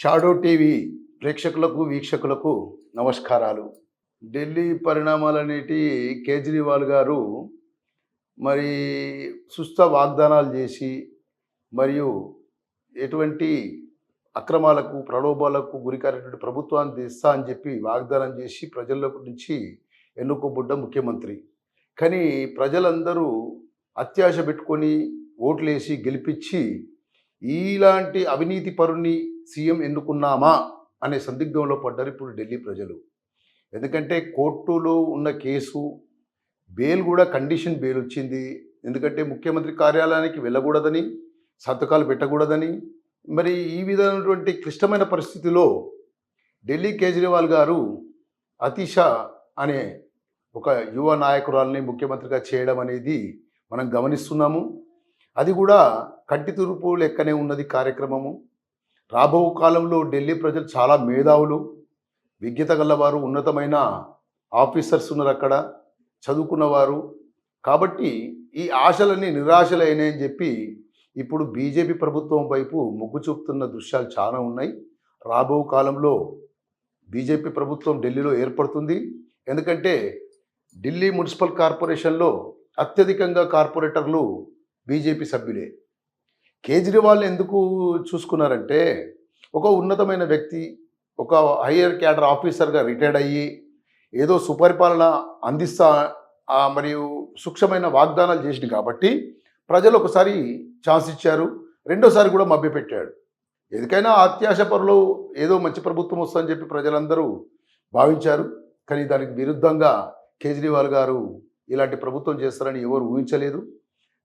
Shadow TV ప్రేక్షకులకు వీక్షకులకు నమస్కారాలు. ఢిల్లీ పరిణామాలనేటి కేజ్రీవాల్ గారు మరి సుస్థ వాగ్దానాలు చేసి మరియు ఎటువంటి అక్రమాలకు ప్రలోభాలకు గురికారేటువంటి ప్రభుత్వాన్ని తెస్తా అని చెప్పి వాగ్దానం చేసి ప్రజల నుంచి ఎన్నుకోబడ్డ ముఖ్యమంత్రి. కానీ ప్రజలందరూ అత్యాశ పెట్టుకొని ఓట్లేసి గెలిపించి ఇలాంటి అవినీతి పరుని సీఎం ఎన్నుకున్నామా అనే సందిగ్ధంలో పడ్డారు ఇప్పుడు ఢిల్లీ ప్రజలు. ఎందుకంటే కోర్టులో ఉన్న కేసు బెయిల్ కూడా కండిషన్ బెయిల్ వచ్చింది. ఎందుకంటే ముఖ్యమంత్రి కార్యాలయానికి వెళ్ళకూడదని సంతకాలు పెట్టకూడదని. మరి ఈ విధమైనటువంటి క్లిష్టమైన పరిస్థితిలో ఢిల్లీ కేజ్రీవాల్ గారు అతిష అనే ఒక యువ నాయకురాల్ని ముఖ్యమంత్రిగా చేయడం అనేది మనం గమనిస్తున్నాము. అది కూడా కంటి తురుపు లెక్కనే ఉన్నది కార్యక్రమము. రాబో కాలంలో ఢిల్లీ ప్రజలు చాలా మేధావులు విజ్ఞత గలవారు ఉన్నతమైన ఆఫీసర్స్ ఉన్నారు అక్కడ చదువుకున్నవారు. కాబట్టి ఈ ఆశలన్నీ నిరాశలైనాయని చెప్పి ఇప్పుడు బీజేపీ ప్రభుత్వం వైపు మొగ్గు చూపుతున్న దృశ్యాలు చాలా ఉన్నాయి. రాబో కాలంలో బీజేపీ ప్రభుత్వం ఢిల్లీలో ఏర్పడుతుంది. ఎందుకంటే ఢిల్లీ మున్సిపల్ కార్పొరేషన్లో అత్యధికంగా కార్పొరేటర్లు బీజేపీ సభ్యులే. కేజ్రీవాల్ ఎందుకు చూసుకున్నారంటే ఒక ఉన్నతమైన వ్యక్తి ఒక హయ్యర్ క్యాడర్ ఆఫీసర్గా రిటైర్డ్ అయ్యి ఏదో సుపరిపాలన అందిస్తా మరియు సూక్ష్మమైన వాగ్దానాలు చేసింది కాబట్టి ప్రజలు ఒకసారి ఛాన్స్ ఇచ్చారు రెండోసారి కూడా మభ్యపెట్టాడు. ఎందుకైనా అత్యాశ పరులు ఏదో మంచి ప్రభుత్వం వస్తుందని చెప్పి ప్రజలందరూ భావించారు. కానీ దానికి విరుద్ధంగా కేజ్రీవాల్ గారు ఇలాంటి ప్రభుత్వం చేస్తారని ఎవరు ఊహించలేదు.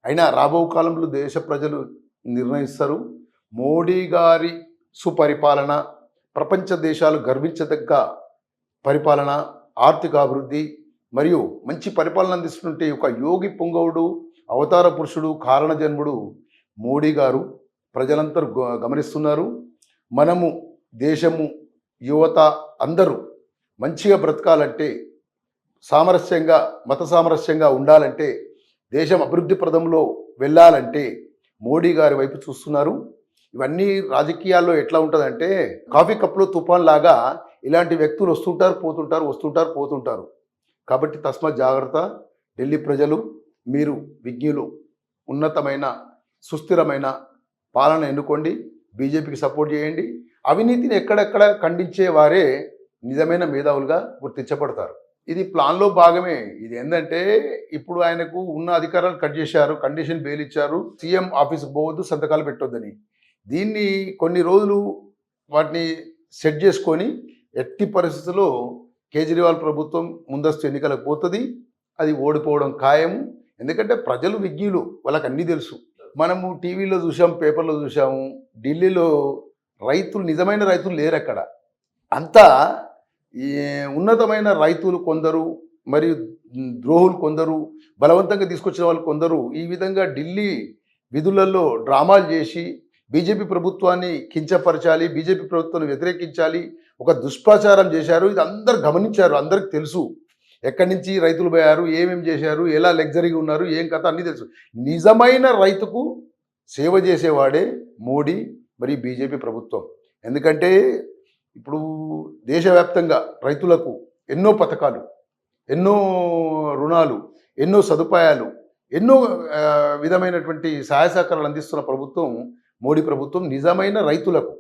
అయినా రాబో కాలంలో దేశ ప్రజలు నిర్ణయిస్తారు. మోడీ గారి సుపరిపాలన ప్రపంచ దేశాలు గర్వించదగ్గ పరిపాలన ఆర్థిక అభివృద్ధి మరియు మంచి పరిపాలన అందిస్తుంటే ఒక యోగి పొంగవుడు అవతార పురుషుడు కారణజన్ముడు మోడీ గారు. ప్రజలందరూ గ- గమనిస్తున్నారు. మనము దేశము యువత అందరూ మంచిగా బ్రతకాలంటే సామరస్యంగా మత సామరస్యంగా ఉండాలంటే దేశం అభివృద్ధి ప్రదంలో వెళ్ళాలంటే మోడీ గారి వైపు చూస్తున్నారు. ఇవన్నీ రాజకీయాల్లో ఎట్లా ఉంటుందంటే కాఫీ కప్లో తుఫాన్ లాగా ఇలాంటి వ్యక్తులు వస్తుంటారు పోతుంటారు వస్తుంటారు పోతుంటారు. కాబట్టి తస్మా జాగ్రత్త. ఢిల్లీ ప్రజలు మీరు విజ్ఞులు ఉన్నతమైన సుస్థిరమైన పాలన ఎన్నుకోండి. బీజేపీకి సపోర్ట్ చేయండి. అవినీతిని ఎక్కడెక్కడ ఖండించే వారే నిజమైన మేధావులుగా గుర్తించబడతారు. ఇది ప్లాన్లో భాగమే. ఇది ఏంటంటే ఇప్పుడు ఆయనకు ఉన్న అధికారాలు కట్ చేశారు కండిషన్ బెయిల్ ఇచ్చారు సీఎం ఆఫీస్కి పోవద్దు సంతకాలు పెట్టొద్దని. దీన్ని కొన్ని రోజులు వాటిని సెట్ చేసుకొని ఎట్టి పరిస్థితుల్లో కేజ్రీవాల్ ప్రభుత్వం ముందస్తు ఎన్నికలకు పోతుంది అది ఓడిపోవడం ఖాయము. ఎందుకంటే ప్రజలు విజ్ఞులు వాళ్ళకి అన్నీ తెలుసు. మనము టీవీలో చూసాం పేపర్లో చూసాము ఢిల్లీలో రైతులు నిజమైన రైతులు లేరు అక్కడ అంతా ఈ ఉన్నతమైన రైతులు కొందరు మరియు ద్రోహులు కొందరు బలవంతంగా తీసుకొచ్చిన వాళ్ళు కొందరు ఈ విధంగా ఢిల్లీ విధులలో డ్రామాలు చేసి బీజేపీ ప్రభుత్వాన్ని కించపరచాలి బీజేపీ ప్రభుత్వాన్ని వ్యతిరేకించాలి ఒక దుష్ప్రచారం చేశారు. ఇది అందరు గమనించారు అందరికి తెలుసు. ఎక్కడి నుంచి రైతులు పోయారు ఏమేమి చేశారు ఎలా లగ్జరీగా ఉన్నారు ఏం కథ అన్నీ తెలుసు. నిజమైన రైతుకు సేవ చేసేవాడే మోడీ మరి బీజేపీ ప్రభుత్వం. ఎందుకంటే ఇప్పుడు దేశవ్యాప్తంగా రైతులకు ఎన్నో పథకాలు ఎన్నో రుణాలు ఎన్నో సదుపాయాలు ఎన్నో విధమైనటువంటి సహాయ సహకారాలు అందిస్తున్న ప్రభుత్వం మోడీ ప్రభుత్వం నిజమైన రైతులకు